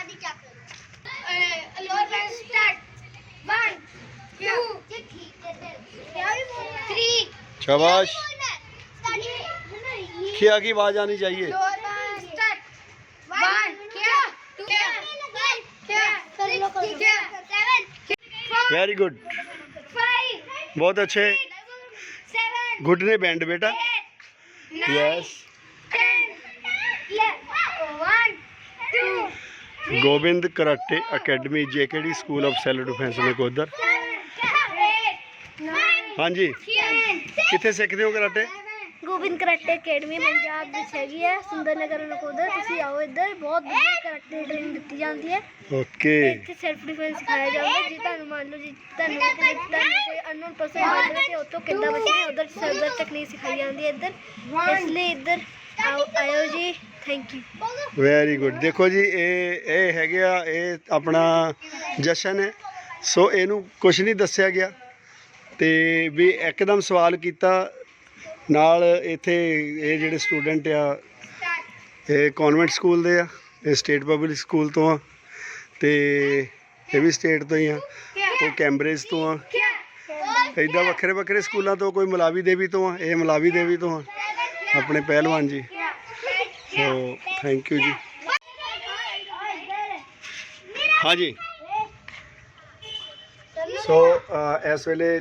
पता क्या शाबाश. खिया की आवाज़ आनी चाहिए। वेरी गुड बहुत अच्छे। घुटने बैंड बेटा। Yes Govind karate academy JKD school of self defence Nakodar हाँ जी कितने सीखते हो karate Gobind karate academy Punjab ਵਿੱਚ ਹੈਗੀ ਹੈ ਸੁੰਦਰ ਨਗਰ ਨਕੋਦਰ ਤੁਸੀਂ ਆਓ ਇੱਧਰ ਬਹੁਤ ਵਧੀਆ ਕਰਾਟੇ ਟ੍ਰੇਨਿੰਗ ਦਿੱਤੀ ਜਾਂਦੀ ਹੈ। ਓਕੇ। ਇੱਥੇ ਸੈਲਫ ਡਿਫੈਂਸ ਸਿਖਾਇਆ ਜਾਂਦਾ ਜੇ ਤੁਹਾਨੂੰ ਮੰਨ ਲਓ ਜੀ ਤੁਹਾਨੂੰ ਕਿਤੇ ਤੁਹਾਨੂੰ ਕੋਈ ਅਨਨੋਨ ਪਰਸਨ ਜਾਵੇ ਤੇ ਉੱਥੋਂ ਕਿੱਦਾਂ ਬਚਣਾ ਉਧਰ ਸਰਵਰ ਤਕਨੀਕ ਸਿਖਾਈ ਜਾਂਦੀ ਹੈ ਇੱਧਰ। ਇਸ ਲਈ ਇੱਧਰ ਆਓ ਆਇਓ ਜੀ ਥੈਂਕ ਯੂ ਵੈਰੀ ਗੁੱਡ ਦੇਖੋ ਜੀ ਇਹ ਇਹ ਹੈਗੇ ਆ ਇਹ ਆਪਣਾ ਜਸ਼ਨ ਹੈ ਸੋ ਇਹਨੂੰ ਕੁਝ ਨਹੀਂ ਦੱਸਿਆ ਗਿਆ। ਤੇ ਵੀ ਇੱਕਦਮ ਸਵਾਲ ਕੀਤਾ ਨਾਲ ਇੱਥੇ ਇਹ ਜਿਹੜੇ ਸਟੂਡੈਂਟ ਆ, ਇਹ ਕਨਵੈਂਟ ਸਕੂਲ ਦੇ ਆ, ਇਹ ਸਟੇਟ ਪਬਲਿਕ ਸਕੂਲ ਤੋਂ ਆ, ਤੇ ਇਹ ਵੀ ਸਟੇਟ ਤੋਂ ਹੀ ਆ, ਉਹ ਕੈਂਬਰੇਜ ਤੋਂ ਆ। ਇਦਾਂ ਵੱਖਰੇ ਵੱਖਰੇ ਸਕੂਲਾਂ ਤੋਂ ਕੋਈ ਮਲਾਵੀ ਦੇਵੀ ਤੋਂ ਆ, ਇਹ ਮਲਾਵੀ ਦੇਵੀ ਤੋਂ ਆ, ਆਪਣੇ ਪਹਿਲਵਾਨ ਜੀ। ਸੋ ਥੈਂਕ ਯੂ ਜੀ। ਹਾਂਜੀ ਸੋ ਇਸ ਵੇਲੇ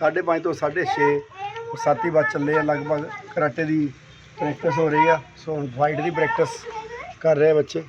5:30 ਤੋਂ 6:30 ਸਾਤੀ ਬਾਅਦ ਚੱਲੇ ਆ, ਲਗਭਗ ਕਰਾਟੇ ਦੀ ਪ੍ਰੈਕਟਿਸ ਹੋ ਰਹੀ ਆ, ਸੋ ਹੁਣ ਫਾਈਟ ਦੀ ਪ੍ਰੈਕਟਿਸ ਕਰ ਰਹੇ ਆ ਬੱਚੇ।